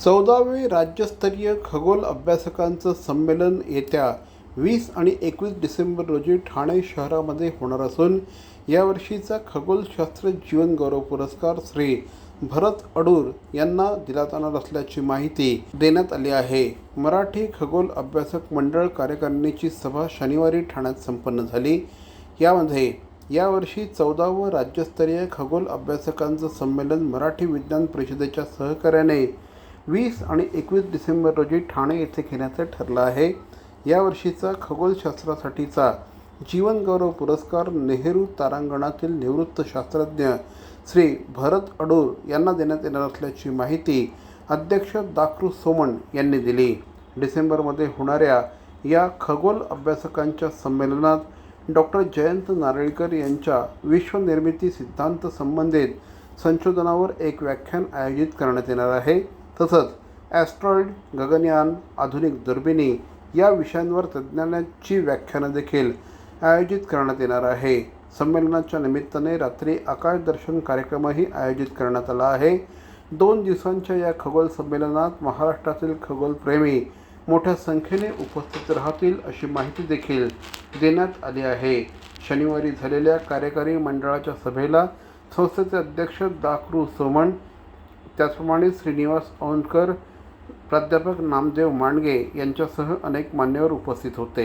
चौदावे राज्यस्तरीय खगोल अभ्यासकांचं संमेलन येत्या वीस आणि एकवीस डिसेंबर रोजी ठाणे शहरामध्ये होणार असून यावर्षीचा खगोलशास्त्र जीवन गौरव पुरस्कार श्री भरत अडूर यांना दिला जाणार असल्याची माहिती देण्यात आली आहे. मराठी खगोल अभ्यासक मंडळ कार्यकारिणीची सभा शनिवारी ठाण्यात संपन्न झाली. यामध्ये यावर्षी चौदावं राज्यस्तरीय खगोल अभ्यासकांचं संमेलन मराठी विज्ञान परिषदेच्या सहकार्याने वीस आणि एकवीस डिसेंबर रोजी ठाणे येथे घेण्याचं ठरलं आहे. यावर्षीचा खगोलशास्त्रासाठीचा जीवनगौरव पुरस्कार नेहरू तारांगणातील निवृत्त शास्त्रज्ञ श्री भरत अडूर यांना देण्यात येणार असल्याची माहिती अध्यक्ष दाकृ सोमण यांनी दिली. डिसेंबरमध्ये होणाऱ्या या खगोल अभ्यासकांच्या संमेलनात डॉक्टर जयंत नारळीकर यांच्या विश्वनिर्मिती सिद्धांत संबंधित संशोधनावर एक व्याख्यान आयोजित करण्यात येणार आहे. तसंच ॲस्ट्रॉइड गगनयान आधुनिक दुर्बिणी या विषयांवर तज्ज्ञांची व्याख्यानं देखील आयोजित करण्यात येणार आहे. संमेलनाच्या निमित्ताने रात्री आकाश दर्शन कार्यक्रमही आयोजित करण्यात आला आहे. दोन दिवसांच्या या खगोल संमेलनात महाराष्ट्रातील खगोलप्रेमी मोठ्या संख्येने उपस्थित राहतील अशी माहिती देखील देण्यात आली आहे. शनिवारी झालेल्या कार्यकारी मंडळाच्या सभेला संस्थेचे अध्यक्ष दाकरू सोमण त्याचप्रमाणे श्रीनिवास औंधकर प्राध्यापक नामदेव मांडगे यांच्यासह अनेक मान्यवर उपस्थित होते.